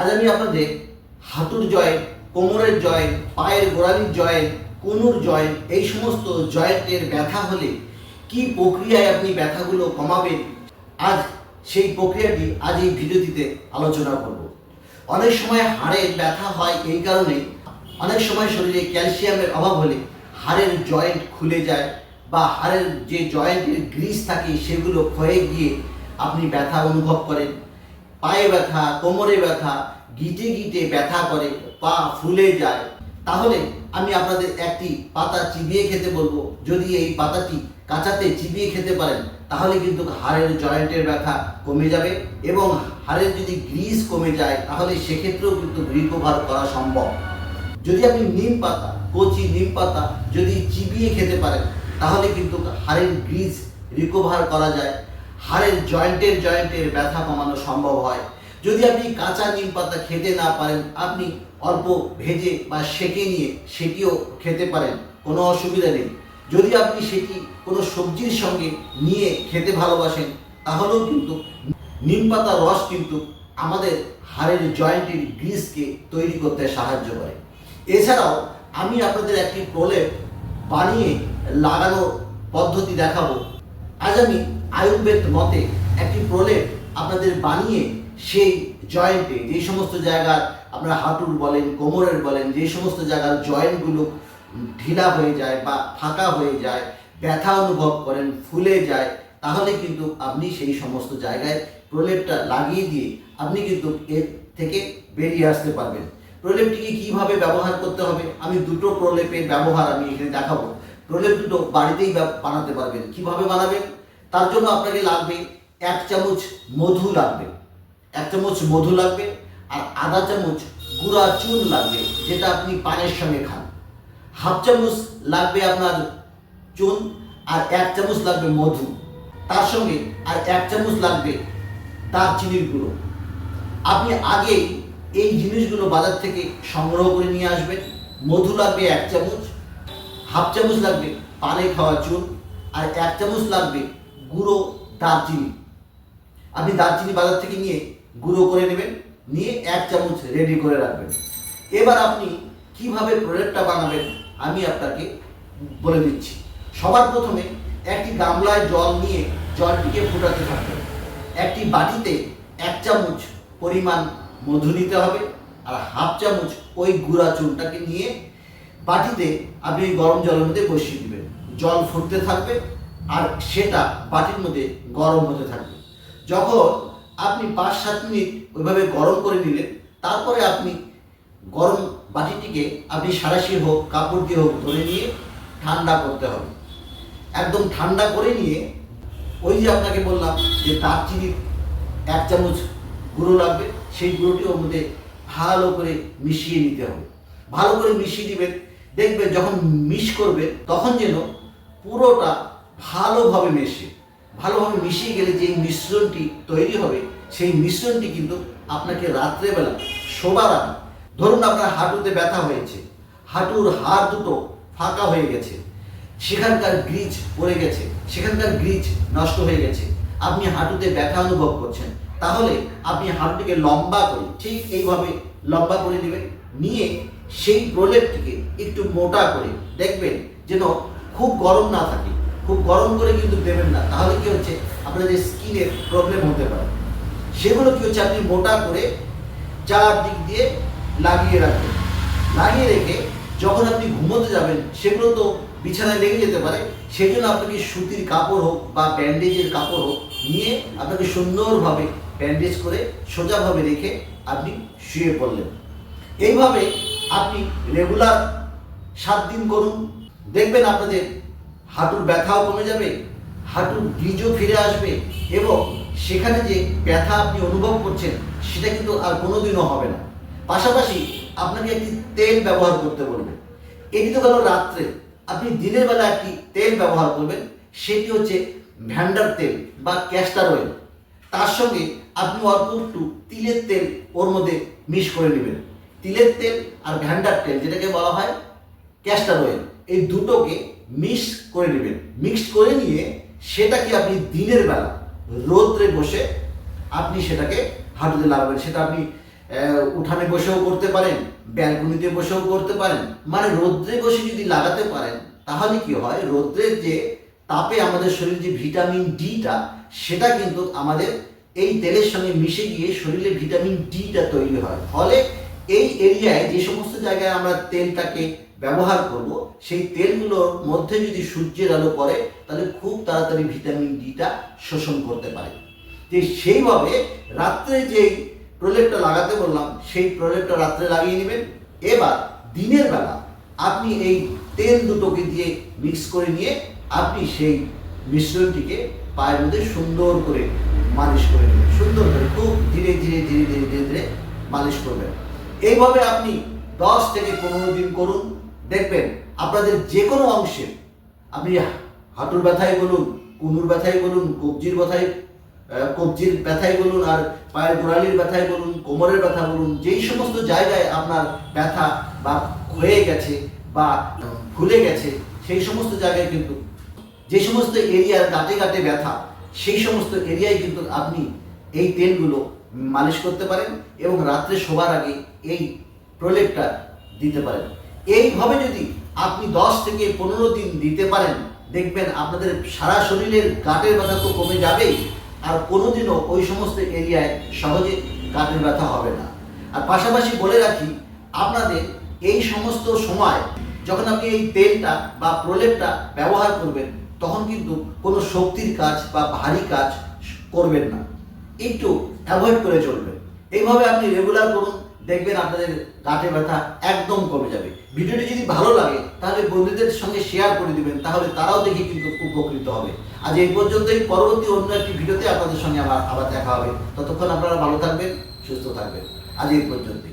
আজ আমি আপনাদের হাঁটুর জয়েন্ট কোমরের জয়েন্ট পায়ের গোড়ালির জয়েন্ট কোনুর জয়েন্ট এই সমস্ত জয়েন্টের ব্যথা হলে কি প্রক্রিয়ায় আপনি ব্যথাগুলো কমাবেন? আজ সেই প্রক্রিয়াটি আজ এই ভিডিওটিতে আলোচনা করব। অনেক সময় হাড়ের ব্যথা হয় এই কারণে, অনেক সময় শরীরে ক্যালসিয়ামের অভাব হলে হাড়ের জয়েন্ট খুলে যায় বা হাড়ের যে জয়েন্টের গ্রিস থাকে সেগুলো ক্ষয়ে গিয়ে আপনি ব্যথা অনুভব করেন। পায়ে ব্যথা, কোমরে ব্যথা, গিটে গিটে ব্যথা করে, পা ফুলে যায়। তাহলে আমি আপনাদের একটি পাতা চিবিয়ে খেতে বলব। যদি এই পাতাটি কাঁচাতে চিবিয়ে খেতে পারেন, তাহলে কিন্তু হাড়ের জয়েন্টের ব্যথা কমে যাবে এবং হাড়ের যদি গ্রিস কমে যায়, তাহলে সেক্ষেত্রেও কিন্তু রিকভার করা সম্ভব। যদি আপনি নিম পাতা, কচি নিম পাতা যদি চিবিয়ে খেতে পারেন, তাহলে কিন্তু হাড়ের গ্রিজ রিকভার করা যায়। হাড়ের জয়েন্টের জয়েন্টের ব্যথা কমানো সম্ভব হয়। যদি আপনি কাঁচা নিম পাতা খেতে না পারেন, আপনি অল্প ভেজে বা সেকে নিয়ে সেটিও খেতে পারেন, কোনো অসুবিধা নেই। যদি আপনি সেটি কোনো সবজির সঙ্গে নিয়ে খেতে ভালোবাসেন, তাহলেও কিন্তু নিম পাতার রস কিন্তু আমাদের হাড়ের জয়েন্টের গ্রিসকে তৈরি করতে সাহায্য করে। এছাড়াও আমি আপনাদের একটি প্রলেপ বানিয়ে লাগানোর পদ্ধতি দেখাবো। আজ আমি আয়ুর্বেদ মতে একটি প্রলেপ আপনাদের বানিয়ে সেই জয়েন্টে, যে সমস্ত জায়গার আপনারা হাঁটুর বলেন, কোমরের বলেন, যে সমস্ত জায়গার জয়েন্টগুলো ঢিলা হয়ে যায় বা ফাঁকা হয়ে যায়, ব্যথা অনুভব করেন, ফুলে যায়, তাহলে কিন্তু আপনি সেই সমস্ত জায়গায় প্রলেপটা লাগিয়ে দিয়ে আপনি কিন্তু এর থেকে বেরিয়ে আসতে পারবেন। প্রলেপটিকে কীভাবে ব্যবহার করতে হবে? আমি দুটো প্রলেপের ব্যবহার আমি এখানে দেখাবো। প্রলেপ দুটো বাড়িতেই বানাতে পারবেন। কীভাবে বানাবেন? তার জন্য আপনাকে লাগবে এক চামচ মধু লাগবে। এক চামচ মধু লাগবে আর আধা চামচ গুঁড়া চুন লাগবে, যেটা আপনি পানের সঙ্গে খান। হাফ চামচ লাগবে আপনার চুন আর এক চামচ লাগবে মধু। তার সঙ্গে আর এক চামচ লাগবে দারচিনির গুঁড়ো। আপনি আগেই এই জিনিসগুলো বাজার থেকে সংগ্রহ করে নিয়ে আসবেন। মধু লাগবে এক চামচ, হাফ চামচ লাগবে পানে খাওয়া চুন আর এক চামচ লাগবে গুঁড়ো দারচিনি। আপনি দারচিনি বাজার থেকে নিয়ে গুঁড়ো করে নেবেন, নিয়ে এক চামচ রেডি করে রাখবেন। এবার আপনি কীভাবে প্রোডাক্টটা বানাবেন, আমি আপনাকে বলে দিচ্ছি। সবার প্রথমে একটি গামলায় জল নিয়ে জলটিকে ফুটাতে থাকবেন একটি বাটিতে এক চামচ পরিমাণ মধু নিতে হবে আর হাফ চামচ ওই গুঁড়া চুনটাকে নিয়ে বাটিতে আপনি গরম জলের মধ্যে বসিয়ে দেবেন। জল ফুটতে থাকবে আর সেটা বাটির মধ্যে গরম হতে থাকবে। যখন আপনি পাঁচ সাত মিনিট ওইভাবে গরম করে নিলেন, তারপরে আপনি গরম বাটিটিকে আপনি সারাশি হোক, কাপড় দিয়ে হোক ধরে নিয়ে ঠান্ডা করতে হবে। একদম ঠান্ডা করে নিয়ে ওই যে আপনাকে বললাম যে দারচিনির এক চামচ গুঁড়ো লাগবে, সেই গুঁড়োটি ওর মধ্যে ভালো করে মিশিয়ে নিতে হবে। ভালো করে মিশিয়ে দিবেন, দেখবেন যখন মিশ করবে তখন যেন পুরোটা ভালোভাবে মেশে, ভালোভাবে মিশিয়ে গেলে যে মিশ্রণটি তৈরি হবে, সেই মিশ্রণটি কিন্তু আপনাকে রাত্রেবেলা শোবার আগে, ধরুন আপনার হাঁটুতে ব্যথা হয়েছে, হাঁটুর হাড় দুটো ফাঁকা হয়ে গেছে, সেখানকার গ্রিজ পড়ে গেছে, সেখানকার গ্রিজ নষ্ট হয়ে গেছে, আপনি হাঁটুতে ব্যথা অনুভব করছেন, তাহলে আপনি হাঁটুটিকে লম্বা করে, ঠিক এইভাবে লম্বা করে নেবেন, নিয়ে সেই প্রলেপটিকে একটু মোটা করে দেখবেন যেন খুব গরম না থাকে খুব গরম করে কিন্তু দেবেন না। তাহলে কি হচ্ছে? আপনাদের স্কিনের প্রবলেম হতে পারে। সেগুলো কি হচ্ছে? আপনি মোটা করে চারদিক দিয়ে লাগিয়ে রাখবেন। লাগিয়ে রেখে যখন আপনি ঘুমোতে যাবেন, সেগুলো তো বিছানায় লেগে যেতে পারে। সেই জন্য আপনাকে সুতির কাপড় হোক বা ব্যান্ডেজের কাপড় হোক নিয়ে আপনাকে সুন্দরভাবে ব্যান্ডেজ করে সোজাভাবে রেখে আপনি শুয়ে পড়লেন। এইভাবে আপনি রেগুলার সাত দিন করুন। দেখবেন আপনাদের হাঁটুর ব্যথাও কমে যাবে, হাঁটুর বীজও ফিরে আসবে এবং সেখানে যে ব্যথা আপনি অনুভব করছেন, সেটা কিন্তু আর কোনোদিনও হবে না। পাশাপাশি আপনাকে একটি তেল ব্যবহার করতে বলবে। এটি তো গেল রাত্রে। আপনি দিনের বেলা একটি তেল ব্যবহার করবেন, সেটি হচ্ছে ভ্যান্ডার তেল বা ক্যাস্টার অয়েল। তার সঙ্গে আপনি অল্প একটু তিলের তেল ওর মধ্যে মিক্স করে নেবেন। তিলের তেল আর ভ্যান্ডার তেল, যেটাকে বলা হয় ক্যাস্টার অয়েল, এই দুটোকে মিক্স করে নেবেন। মিক্স করে নিয়ে সেটাকে আপনি দিনের বেলা রোদ্রে বসে আপনি সেটাকে হাঁটুতে লাগাবেন সেটা আপনি উঠানে বসেও করতে পারেন, ব্যালকনিতে বসেও করতে পারেন। মানে রৌদ্রে বসে যদি লাগাতে পারেন, তাহলে কি হয়? রৌদ্রের যে তাপে আমাদের শরীরে যে ভিটামিন ডিটা সেটা কিন্তু আমাদের এই তেলের সঙ্গে মিশে গিয়ে শরীরে ভিটামিন ডিটা তৈরি হয়। ফলে এই এরিয়ায় যে সমস্ত জায়গায় আমরা তেলটাকে ব্যবহার করব, সেই তেলগুলোর মধ্যে যদি সূর্যের আলো পড়ে, তাহলে খুব তাড়াতাড়ি ভিটামিন ডিটা শোষণ করতে পারে। যে সেইভাবে রাত্রে যেই প্রলেপটা লাগাতে বললাম, সেই প্রলেপটা রাত্রে লাগিয়ে নেবেন। এবার দিনের বেলা আপনি এই তেল দুটোকে দিয়ে মিক্স করে নিয়ে আপনি সেই মিশ্রণটিকে পায়ের মধ্যে সুন্দর করে মালিশ করে নেবেন। সুন্দর করে খুব ধীরে ধীরে ধীরে ধীরে ধীরে ধীরে মালিশ করবেন। এইভাবে আপনি দশ থেকে পনেরো দিন করুন। দেখবেন, আপনাদের যে কোনো অংশে, আপনি হাঁটুর ব্যথায় বলুন, কুনুর ব্যথায় বলুন, কবজির ব্যথায় কবজির ব্যথায় বলুন, আর পায়ের গোড়ালির ব্যথায় বলুন, কোমরের ব্যথা বলুন, যেই সমস্ত জায়গায় আপনার ব্যথা বা হয়ে গেছে বা ভুলে গেছে, সেই সমস্ত জায়গায় কিন্তু, যে সমস্ত এরিয়ার গাটে গাটে ব্যথা, সেই সমস্ত এরিয়ায় কিন্তু আপনি এই তেলগুলো মালিশ করতে পারেন এবং রাত্রে শোবার আগে এই প্রলেপটা দিতে পারেন। এইভাবে যদি আপনি দশ থেকে পনেরো দিন দিতে পারেন, দেখবেন আপনাদের সারা শরীরের গাঁটের ব্যথা তো কমে যাবেই, আর কোনোদিনও ওই সমস্ত এরিয়ায় সহজে গাঁটের ব্যথা হবে না। আর পাশাপাশি বলে রাখি, আপনাদের এই সমস্ত সময় যখন আপনি এই তেলটা বা প্রলেপটা ব্যবহার করবেন, তখন কিন্তু কোনো শক্তির কাজ বা ভারী কাজ করবেন না। একটু অ্যাভয়েড করে চলবেন। এইভাবে আপনি রেগুলার করুন দেখবেন আপনাদের গাঁটে ব্যথা একদম কমে যাবে। ভিডিওটি যদি ভালো লাগে, তাহলে বন্ধুদের সঙ্গে শেয়ার করে দিবেন, তাহলে তারাও দেখে কিন্তু উপকৃত হবে। আজ এই পর্যন্তই, পরবর্তী অন্য একটি ভিডিওতে আপনাদের সঙ্গে আবার আবার দেখা হবে। ততক্ষণ আপনারা ভালো থাকবেন, সুস্থ থাকবেন। আজ এই পর্যন্তই।